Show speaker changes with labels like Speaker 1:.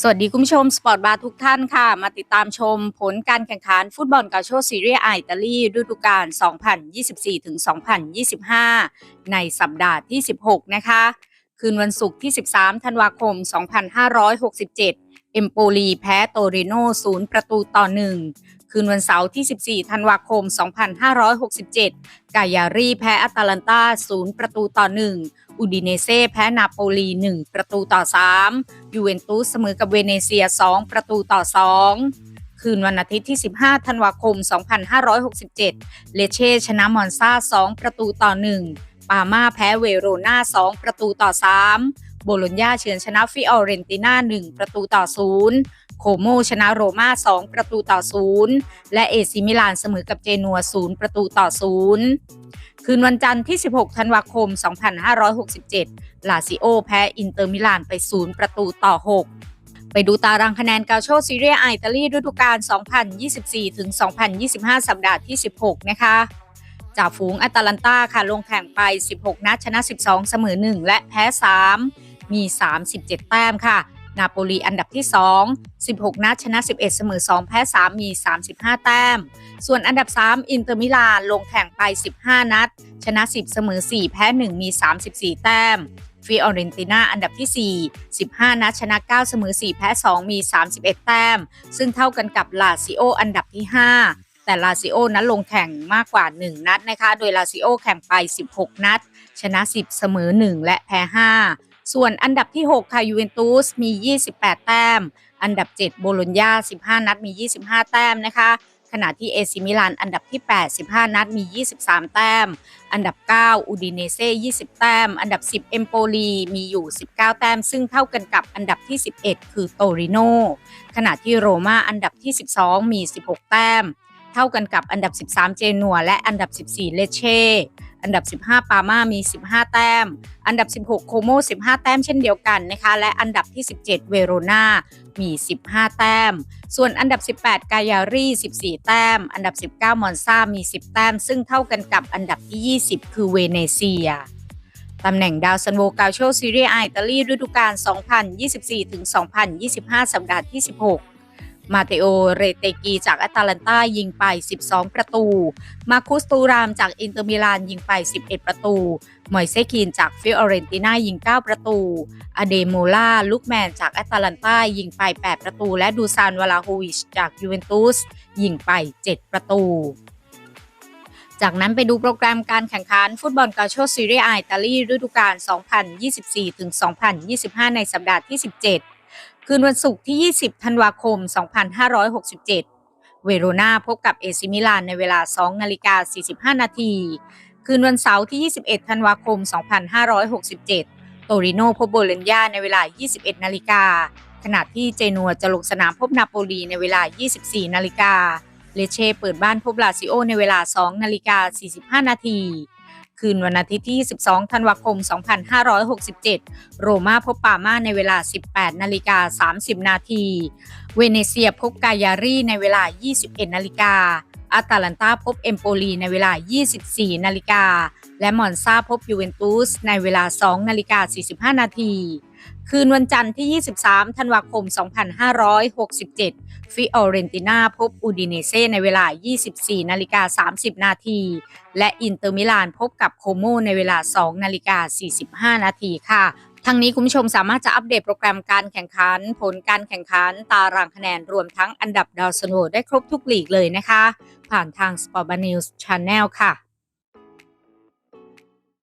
Speaker 1: สวัสดีคุณผู้ชมสปอร์ตบาร์ทุกท่านค่ะ มาติดตามชมผลการแข่งขันฟุตบอลกาโชซีเรียไออิตาลีฤดูกาล 2024-2025 ในสัปดาห์ที่ 16 นะคะ คืนวันศุกร์ที่ 13 ธันวาคม 2567 เอมโปลีแพ้โตริโน 0 ประตูต่อ 1 คืนวันเสาร์ที่ 14 ธันวาคม 2567 กายารีแพ้อัตแลนตา 0 ประตูต่อ 1 อูดิเนเซ่แพ้นาโปลี 1 ประตูต่อ 3 ยูเวนตุสเสมอกับเวเนเซีย 2 ประตูต่อ 2คืนวันอาทิตย์ที่ 15 ธันวาคม 2567 เลเช่ชนะมอนซา2 ประตูต่อ 1 ปาม่าแพ้เวโรนา2 ประตูต่อ 3 โบโลญญาเฉือนชนะฟิออเรนติน่า 1 ประตูต่อ 0 โคโมชนะโรม่า2 ประตูต่อ0และเอซิมิลานเสมอกับเจนัว0ประตูต่อ0คืนวันจันทร์ที่ 16 ธันวาคม 2567 ลาซิโอแพ้อินเตอร์มิลานไป 0 ประตูต่อ 6 ไปดูตารางคะแนนกาโชซีเรียอิตาลีฤดูกาล 2024ถึง2025 สัปดาห์ที่ 16 นะคะจากฝูงอัตแลนตาค่ะลงแข่งไป 16 นัดชนะ 12 เสมอ 1 และแพ้ 3 มี 37 แต้มค่ะ นาโปลีอันดับที่ 2 16 นัดชนะ 11 เสมอ 2 แพ้ 3 มี 35 แต้ม ส่วนอันดับ 3 อินเตอร์มิลานลงแข่งไป 15 นัด ชนะ 10 เสมอ 4 แพ้ 1 มี 34 แต้มฟิออเรนติน่าอันดับที่ 4 15 นัดชนะ 9 เสมอ 4 แพ้ 2 มี 31 แต้ม ซึ่งเท่ากันกับลาซิโออันดับที่ 5แต่ลาซิโอนั้นลงแข่งมากกว่า 1 นัดนะคะ โดยลาซิโอแข่งไป 16 นัด ชนะ 10 เสมอ 1 และแพ้ 5 ส่วนอันดับที่ 6 ค่ะยูเวนตุสมี 28 แต้ม อันดับ 7 โบโลญญา 15 นัดมี 25 แต้มนะคะ ขณะที่เอซิมิลานอันดับที่ 8 15 นัดมี 23 แต้ม อันดับ 9 อูดิเนเซ่20 แต้ม อันดับ 10 เอมโปลีมีอยู่ 19 แต้ม ซึ่งเท่ากันกับอันดับที่ 11 คือโตริโนขณะที่โรม่าอันดับที่ 12 มี 16 แต้ม เท่ากันกับอันดับ 13 เจนัวและอันดับ 14 เลเช่อันดับ 15 ปามามี 15 แต้ม อันดับ 16 โคโม 15 แต้มเช่นเดียวกันนะคะ และอันดับที่ 17 เวโรนามี 15 แต้ม ส่วนอันดับ 18 กายารี14 แต้ม อันดับ 19 มอนซามี 10 แต้ม ซึ่งเท่ากันกับอันดับที่ 20 คือเวเนเซีย ตำแหน่งดาวซันโวกาโชซีเรียอิตาลีฤดูกาล2024-2025 สัปดาห์ที่ 16 มาเตโอ เรเตกีจากแอตแลนตายิงไป 12 ประตู มาคุสตูรามจากอินเตอร์มิลานยิงไป 11 ประตู มอยเซคินจากฟิออเรนติน่ายิง 9 ประตู อเดโมล่าลูกแมนจากแอตแลนตายิงไป 8 ประตู และดูซานวลาโฮวิชจากยูเวนตุสยิงไป 7 ประตูจากนั้นไปดูโปรแกรมการแข่งขันฟุตบอลกาโชซีเรียอิตาลีฤดูกาล 2024-2025 ในสัปดาห์ที่ 17 คืนวันศุกร์ที่ 20 ธันวาคม 2567 เวโรนาพบกับเอซิมิลานในเวลา 2 นาฬิกา 45 นาที คืนวันเสาร์ที่ 21 ธันวาคม 2567 โตริโนพบโบเลนยาในเวลา 21 นาฬิกา ขณะที่เจนัวจะลงสนามพบนาโปลีในเวลา 24 นาฬิกา เลเช่เปิดบ้านพบลาซิโอในเวลา 2 นาฬิกา 45 นาที คืนวันอาทิตย์ที่ 12 ธันวาคม 2567 โรม่าพบปาม่าในเวลา 18 นาฬิกา 30 นาที เวเนเซียพบกายารีในเวลา 21 นาฬิกาอาตาลันตาพบเอมโปลีในเวลา 24 นาฬิกา และมอนซาพบยูเวนตุสในเวลา 2 นาฬิกา 45 นาที คืนวันจันทร์ที่ 23 ธันวาคม 2567 ฟิออเรนติน่าพบอูดิเนเซ่ในเวลา 24 นาฬิกา 30 นาที และอินเตอร์มิลานพบกับโคโมในเวลา 2 นาฬิกา 45 นาทีค่ะทั้งนี้คุณผู้ชมสามารถจะอัปเดตโปรแกรมการแข่งขัน ผลการแข่งขัน ตารางคะแนนรวมทั้งอันดับดาวซันได้ครบทุกลีกเลยนะคะ ผ่านทาง Sport News Channel ค่ะ